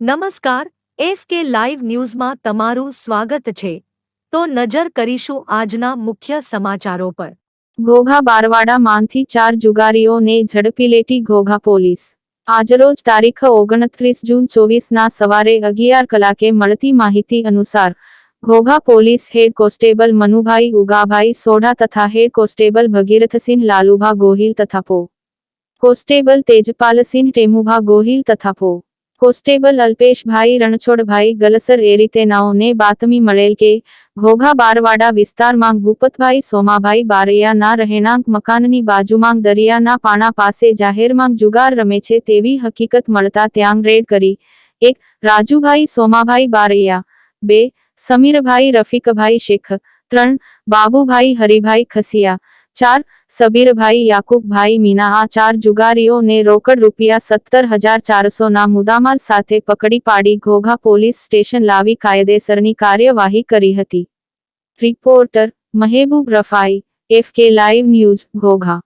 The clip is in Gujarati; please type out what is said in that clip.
નમસ્કાર, એફ કે લાઈવ ન્યૂઝમાં તમારું સ્વાગત છે. તો નજર કરીશું આજના મુખ્ય સમાચારો પર. ઘોઘા બારવાડામાંથી ચાર જુગારીઓને ઝડપી લેતી ઘોઘા પોલીસ. આજરોજ તારીખ ઓગણત્રીસ જૂન ચોવીસના સવારે અગિયાર કલાકે મળતી માહિતી અનુસાર, Ghogha police head constable Manubhai Ugabhai Sodha તથા હેડ કોન્સ્ટેબલ ભગીરથસિંહ લાલુભા ગોહિલ તથા પો. કોન્સ્ટેબલ તેજપાલસિંહ ટેમુભા ગોહિલ તથા પો. કોન્સ્ટેબલ અલ્પેશભાઈ રણછોડભાઈ ગલસર એ રીતે બાતમી મળેલ કે, ઘોઘા બારવાડા વિસ્તારમાં ભૂપતભાઈ સોમાભાઈ બારૈયાના રહેણાંક મકાનની બાજુમાં દરિયાના પાણા પાસે જાહેરમાં જુગાર રમે છે તેવી હકીકત મળતા ત્યાં રેડ કરી. એક, રાજુભાઈ સોમાભાઈ બારૈયા. બે, સમીરભાઈ રફીકભાઈ શેખ. ત્રણ, બાબુભાઈ હરિભાઈ ખસિયા. ચાર, સબીરભાઈ, યાકુબભાઈ મીના આ ચાર જુગારીઓને રોકડ રૂપિયા સત્તર હજાર ચારસોના મુદ્દામાલ સાથે પકડી પાડી ઘોઘા પોલીસ સ્ટેશન લાવી કાયદેસરની કાર્યવાહી કરી હતી. Reporter Mehboob Rafai, F K live news, Ghogha.